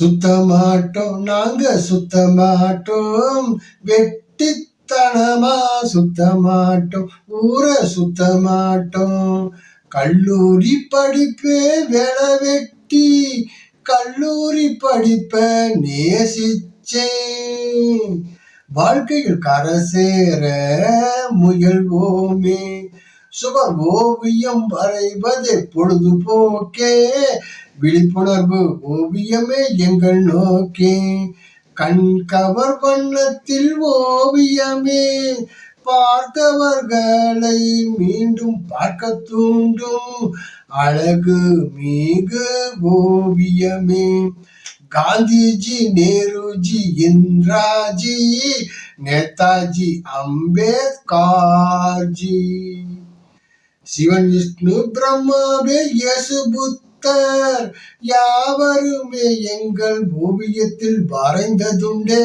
சுத்தமாட்டோம் நாங்க சுத்தமாட்டோம். வெட்டித்தனமா சுத்தமாட்டோம் ஊரை சுத்தமாட்டோம். கல்லூரி படிப்பே வேலை வெட்டி கல்லூரி படிப்ப நேசிச்சேன். வாழ்க்கையில் கரை சேர முயல்வோமே சுவர் ஓவியம் வரைவதே பொழுதுபோக்கே. விழிப்புணர்வு ஓவியமே எங்கள் நோக்கே. கண் கவர் வண்ணத்தில் ஓவியமே. பார்த்தவர்களை மீண்டும் பார்க்க தூண்டும். அழகு மிகு ஓவியமே. காந்திஜி நேருஜி இந்திராஜி நேதாஜி அம்பேத்கர்ஜி. சிவன் விஷ்ணு பிரம்மாவே இயேசு புத்தர். யாவருமே எங்கள் ஓவியத்தில் வரைந்ததுண்டே.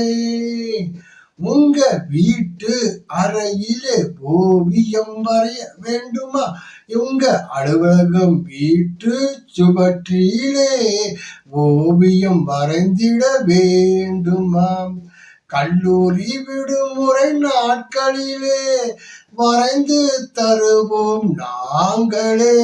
உங்க வீட்டு அறையிலே ஓவியம் வரைய வேண்டுமா? உங்க அலுவலகம் வீட்டு சுவற்றிலே ஓவியம் வரைந்திட வேண்டுமா கல்லூரி விடுமுறை நாட்களிலே மறைந்து தருவோம் நாங்களே.